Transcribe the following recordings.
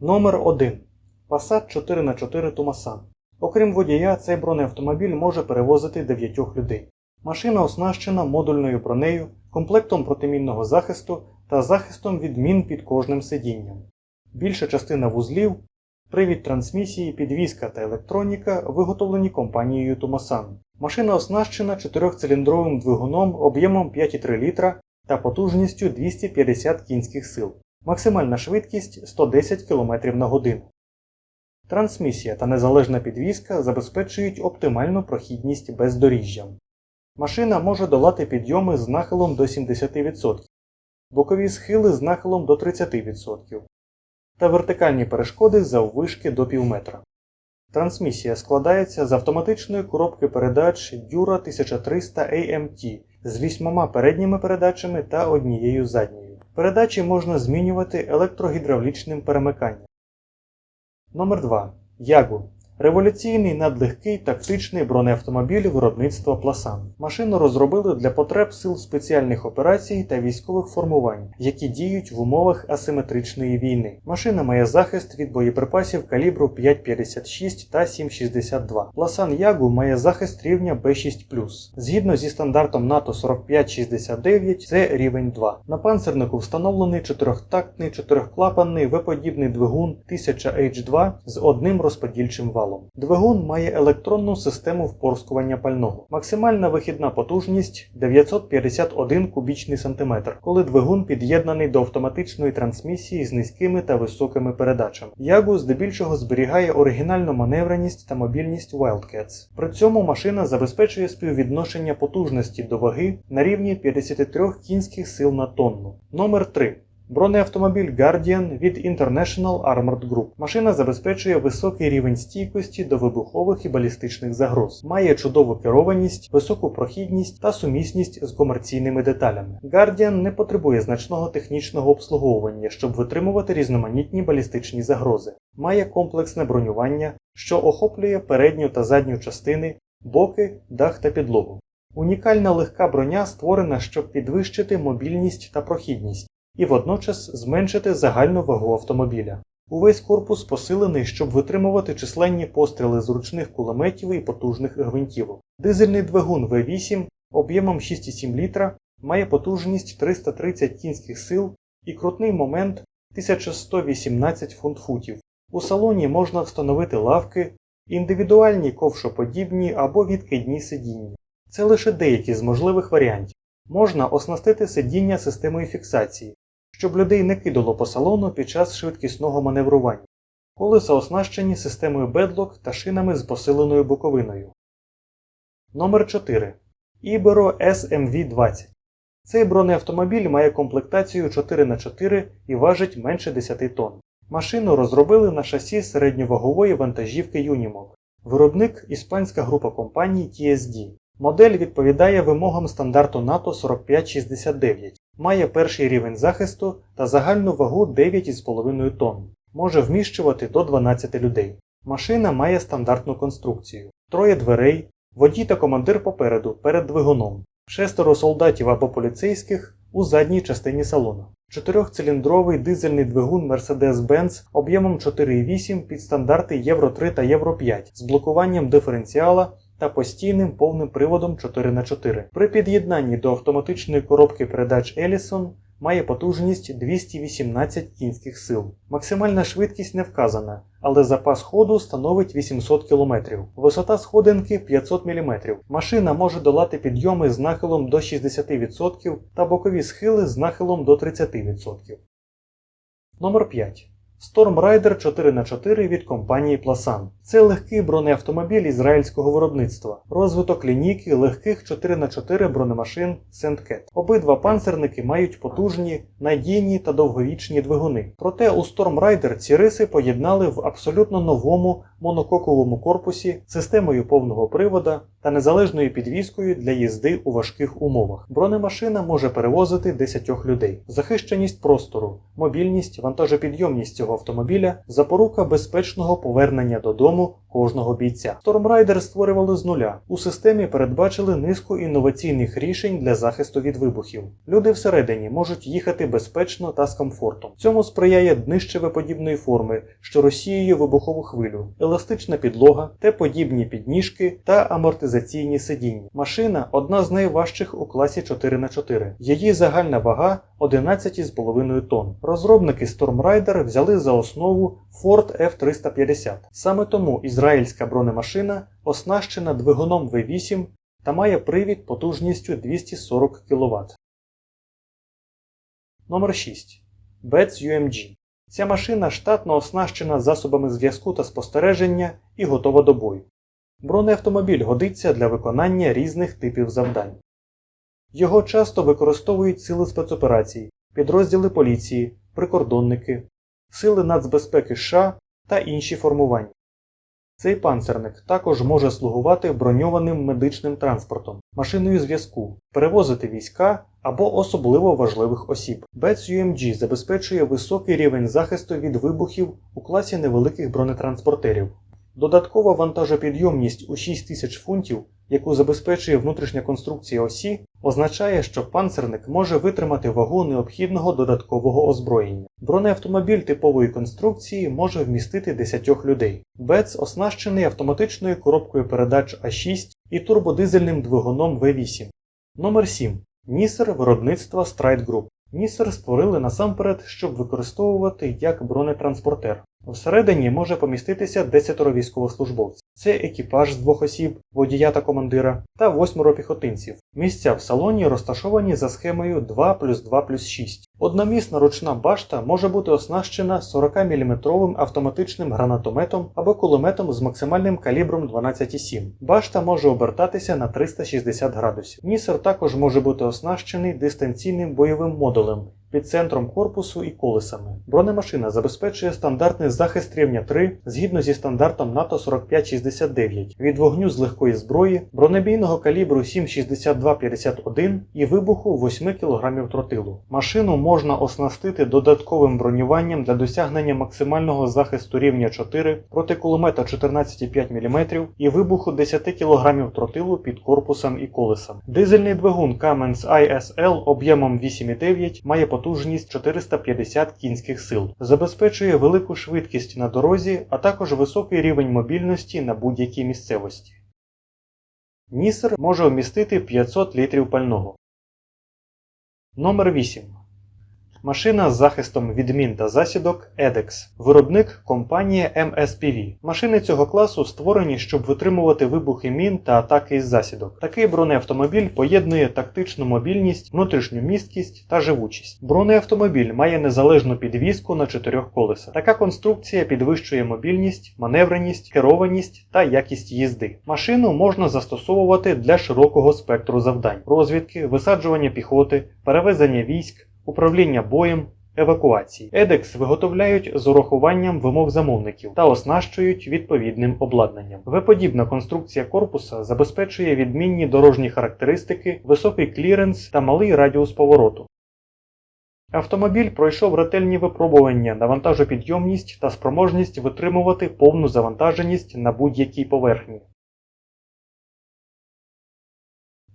Номер 1. Passat 4х4 Tucson. Окрім водія, цей бронеавтомобіль може перевозити 9 людей. Машина оснащена модульною бронею, комплектом протимінного захисту та захистом від мін під кожним сидінням. Більша частина вузлів, привід трансмісії, підвізка та електроніка виготовлені компанією Tucson. Машина оснащена 4-циліндровим двигуном об'ємом 5,3 літра та потужністю 250 кінських сил. Максимальна швидкість 110 км на годину. Трансмісія та незалежна підвізка забезпечують оптимальну прохідність бездоріжжям. Машина може долати підйоми з нахилом до 70%, бокові схили з нахилом до 30% та вертикальні перешкоди заввишки до пів метра. Трансмісія складається з автоматичної коробки передач Dura 1300 AMT з вісьмома передніми передачами та однією задньою. Передачі можна змінювати електрогідравлічним перемиканням. Номер 2. Ягу. Революційний надлегкий тактичний бронеавтомобіль виробництва Пласан. Машину розробили для потреб сил спеціальних операцій та військових формувань, які діють в умовах асиметричної війни. Машина має захист від боєприпасів калібру 5,56 та 7,62. Пласан Ягу має захист рівня B6+. Згідно зі стандартом НАТО 4569, це рівень 2. На панцернику встановлений чотирьохтактний чотирьохклапанний V-подібний двигун 1000H2 з одним розподільчим валом. Двигун має електронну систему впорскування пального. Максимальна вихідна потужність 951 кубічний сантиметр, коли двигун під'єднаний до автоматичної трансмісії з низькими та високими передачами. Ягу здебільшого зберігає оригінальну маневреність та мобільність Wildcats. При цьому машина забезпечує співвідношення потужності до ваги на рівні 53 кінських сил на тонну. Номер 3. Бронеавтомобіль Guardian від International Armored Group. Машина забезпечує високий рівень стійкості до вибухових і балістичних загроз, має чудову керованість, високу прохідність та сумісність з комерційними деталями. Guardian не потребує значного технічного обслуговування, щоб витримувати різноманітні балістичні загрози. Має комплексне бронювання, що охоплює передню та задню частини, боки, дах та підлогу. Унікальна легка броня створена, щоб підвищити мобільність та прохідність і водночас зменшити загальну вагу автомобіля. Увесь корпус посилений, щоб витримувати численні постріли з ручних кулеметів і потужних гвинтівок. Дизельний двигун V8 об'ємом 6,7 літра має потужність 330 кінських сил і крутний момент 1118 фунт-футів. У салоні можна встановити лавки, індивідуальні ковшоподібні або відкидні сидіння. Це лише деякі з можливих варіантів. Можна оснастити сидіння системою фіксації, щоб людей не кидало по салону під час швидкісного маневрування. Колеса оснащені системою бедлок та шинами з посиленою боковиною. Номер 4. Ibero SMV20. Цей бронеавтомобіль має комплектацію 4х4 і важить менше 10 тонн. Машину розробили на шасі середньовагової вантажівки Unimog. Виробник іспанська група компаній TSD. Модель відповідає вимогам стандарту НАТО 4569, має перший рівень захисту та загальну вагу 9,5 тонн, може вміщувати до 12 людей. Машина має стандартну конструкцію: троє дверей, водій та командир попереду перед двигуном, шестеро солдатів або поліцейських у задній частині салону. Чотирьохциліндровий дизельний двигун Mercedes-Benz об'ємом 4,8 під стандарти Євро 3 та Євро 5 з блокуванням диференціала та постійним повним приводом 4х4. При під'єднанні до автоматичної коробки передач Ellison має потужність 218 кінських сил. Максимальна швидкість не вказана, але запас ходу становить 800 км. Висота сходинки 500 мм. Машина може долати підйоми з нахилом до 60% та бокові схили з нахилом до 30%. Номер 5. Storm Rider 4х4 від компанії Plasan. Це легкий бронеавтомобіль ізраїльського виробництва, розвиток лінійки легких 4х4 бронемашин Sandcat. Обидва панцерники мають потужні, надійні та довговічні двигуни. Проте у Storm Rider ці риси поєднали в абсолютно новому монококовому корпусі, системою повного привода та незалежною підвіскою для їзди у важких умовах. Бронемашина може перевозити 10 людей. Захищеність простору, мобільність, вантажопідйомність цього автомобіля запорука безпечного повернення додому кожного бійця. Storm Rider створювали з нуля. У системі передбачили низку інноваційних рішень для захисту від вибухів. Люди всередині можуть їхати безпечно та з комфортом. Цьому сприяє днище подібної форми, що розсіює вибухову хвилю, еластична підлога, Т-подібні підніжки та амортизаційні сидіння. Машина одна з найважчих у класі 4х4. Її загальна вага 11,5 тонн. Розробники Storm Rider взяли за основу Ford F350. Саме тому ізраїльська бронемашина оснащена двигуном V8 та має привід потужністю 240 кВт. Номер 6. BETS UMG. Ця машина штатно оснащена засобами зв'язку та спостереження і готова до бою. Бронеавтомобіль годиться для виконання різних типів завдань. Його часто використовують сили спецоперацій, підрозділи поліції, прикордонники, сили нацбезпеки США та інші формування. Цей панцерник також може слугувати броньованим медичним транспортом, машиною зв'язку, перевозити війська або особливо важливих осіб. Бец UMG забезпечує високий рівень захисту від вибухів у класі невеликих бронетранспортерів. Додаткова вантажопідйомність у 6000 фунтів, яку забезпечує внутрішня конструкція осі, означає, що панцерник може витримати вагу необхідного додаткового озброєння. Бронеавтомобіль типової конструкції може вмістити 10 людей. БЕЦ оснащений автоматичною коробкою передач А6 і турбодизельним двигуном В8. Номер 7. Нісер виробництва Stride Group. Нісер створили насамперед, щоб використовувати як бронетранспортер. Всередині може поміститися 10 військовослужбовців. Це екіпаж з двох осіб, водія та командира, та восьмеро піхотинців. Місця в салоні розташовані за схемою 2 плюс 2 плюс 6. Одномісна ручна башта може бути оснащена 40-мм автоматичним гранатометом або кулеметом з максимальним калібром 12,7. Башта може обертатися на 360 градусів. Нісер також може бути оснащений дистанційним бойовим модулем під центром корпусу і колесами. Бронемашина забезпечує стандартний захист рівня 3 згідно зі стандартом НАТО 4569 від вогню з легкої зброї, бронебійного калібру 7,6251 і вибуху 8 кг тротилу. Машину можна оснастити додатковим бронюванням для досягнення максимального захисту рівня 4 проти кулемета 14,5 мм і вибуху 10 кг тротилу під корпусом і колесом. Дизельний двигун Cummins ISL об'ємом 8,9 має потужність 450 кінських сил, забезпечує велику швидкість на дорозі, а також високий рівень мобільності на будь-якій місцевості. Нісер може вмістити 500 літрів пального. Номер 8. Машина з захистом від мін та засідок EDEX. Виробник компанія MSPV. Машини цього класу створені, щоб витримувати вибухи мін та атаки із засідок. Такий бронеавтомобіль поєднує тактичну мобільність, внутрішню місткість та живучість. Бронеавтомобіль має незалежну підвіску на чотирьох колесах. Така конструкція підвищує мобільність, маневреність, керованість та якість їзди. Машину можна застосовувати для широкого спектру завдань: розвідки, висаджування піхоти, перевезення військ управління боєм, евакуації. Едекс виготовляють з урахуванням вимог замовників та оснащують відповідним обладнанням. В-подібна конструкція корпуса забезпечує відмінні дорожні характеристики, високий кліренс та малий радіус повороту. Автомобіль пройшов ретельні випробування на вантажопідйомність та спроможність витримувати повну завантаженість на будь-якій поверхні.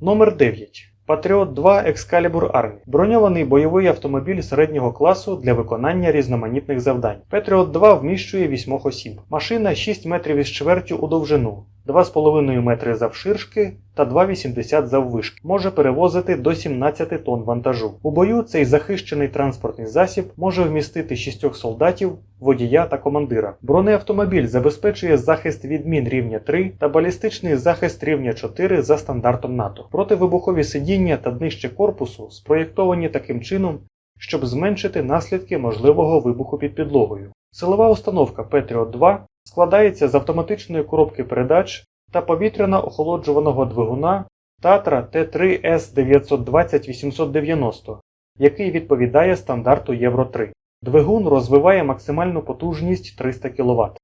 Номер 9. Patriot 2 Екскалібур Армі броньований бойовий автомобіль середнього класу для виконання різноманітних завдань. Патріот 2 вміщує вісьмох осіб. Машина 6 метрів із чвертю у довжину, 2,5 метри завширшки та 2,80 заввишки. Може перевозити до 17 тонн вантажу. У бою цей захищений транспортний засіб може вмістити 6 солдатів, водія та командира. Бронеавтомобіль забезпечує захист від мін рівня 3 та балістичний захист рівня 4 за стандартом НАТО. Противибухові сидіння та днище корпусу спроєктовані таким чином, щоб зменшити наслідки можливого вибуху під підлогою. Силова установка Patriot 2 складається з автоматичної коробки передач та повітряно-охолоджуваного двигуна Tatra T3S 920 890, який відповідає стандарту Євро 3. Двигун розвиває максимальну потужність 300 кВт.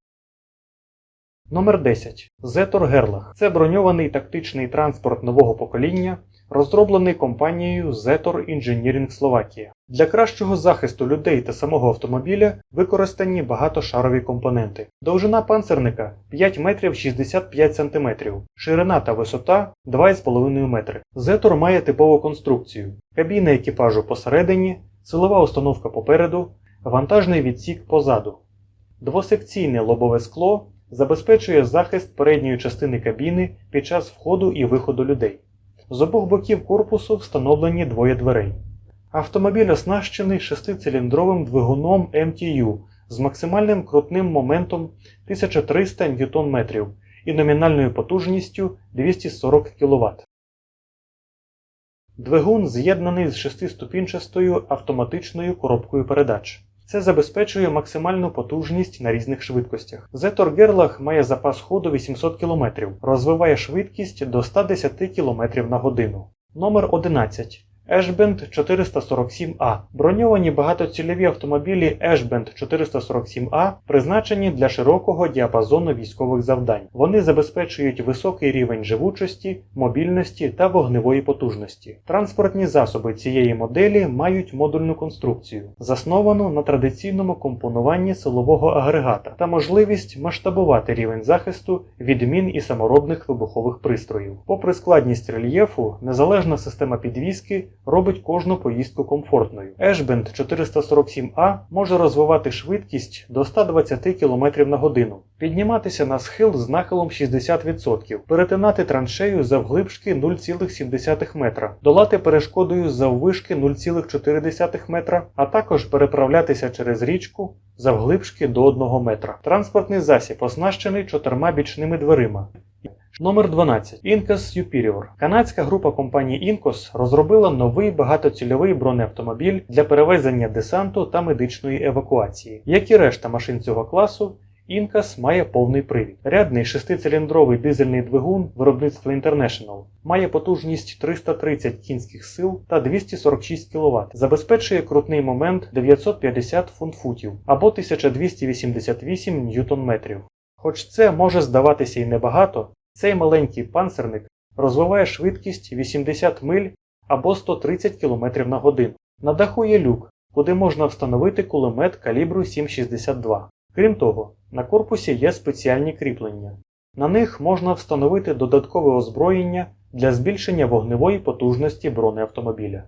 Номер 10. Зетор Герлах це броньований тактичний транспорт нового покоління, розроблений компанією Zetor Engineering Slovakia. Для кращого захисту людей та самого автомобіля використані багатошарові компоненти. Довжина панцерника 5 метрів 65 см, ширина та висота 2,5 метри. Zetor має типову конструкцію: кабіна екіпажу посередині, силова установка попереду, вантажний відсік позаду. Двосекційне лобове скло забезпечує захист передньої частини кабіни під час входу і виходу людей. З обох боків корпусу встановлені двоє дверей. Автомобіль оснащений шестициліндровим двигуном MTU з максимальним крутним моментом 1300 Нм і номінальною потужністю 240 кВт. Двигун з'єднаний з шестиступінчастою автоматичною коробкою передач. Це забезпечує максимальну потужність на різних швидкостях. Zetor Gerlach має запас ходу 800 км, розвиває швидкість до 110 км на годину. Номер 11. Ashband 447A. Броньовані багатоцільові автомобілі Ashband 447A призначені для широкого діапазону військових завдань. Вони забезпечують високий рівень живучості, мобільності та вогневої потужності. Транспортні засоби цієї моделі мають модульну конструкцію, засновану на традиційному компонуванні силового агрегата та можливість масштабувати рівень захисту від мін і саморобних вибухових пристроїв. Попри складність рельєфу, незалежна система підвіски робить кожну поїздку комфортною. Ashband 447A може розвивати швидкість до 120 км на годину, підніматися на схил з нахилом 60%, перетинати траншею завглибшки 0,7 метра, долати перешкодою заввишки 0,4 метра, а також переправлятися через річку завглибшки до 1 метра. Транспортний засіб оснащений чотирма бічними дверима. Номер 12. Incas Superior. Канадська група компанії Incos розробила новий багатоцільовий бронеавтомобіль для перевезення десанту та медичної евакуації. Як і решта машин цього класу, Incas має повний привід. Рядний шестициліндровий дизельний двигун виробництва International має потужність 330 кінських сил та 246 кВт, забезпечує крутний момент 950 фунт-футів або 1288 ньютон-метрів. Хоч це може здаватися і небагато, цей маленький панцерник розвиває швидкість 80 миль або 130 км на годину. На даху є люк, куди можна встановити кулемет калібру 7,62. Крім того, на корпусі є спеціальні кріплення. На них можна встановити додаткове озброєння для збільшення вогневої потужності бронеавтомобіля.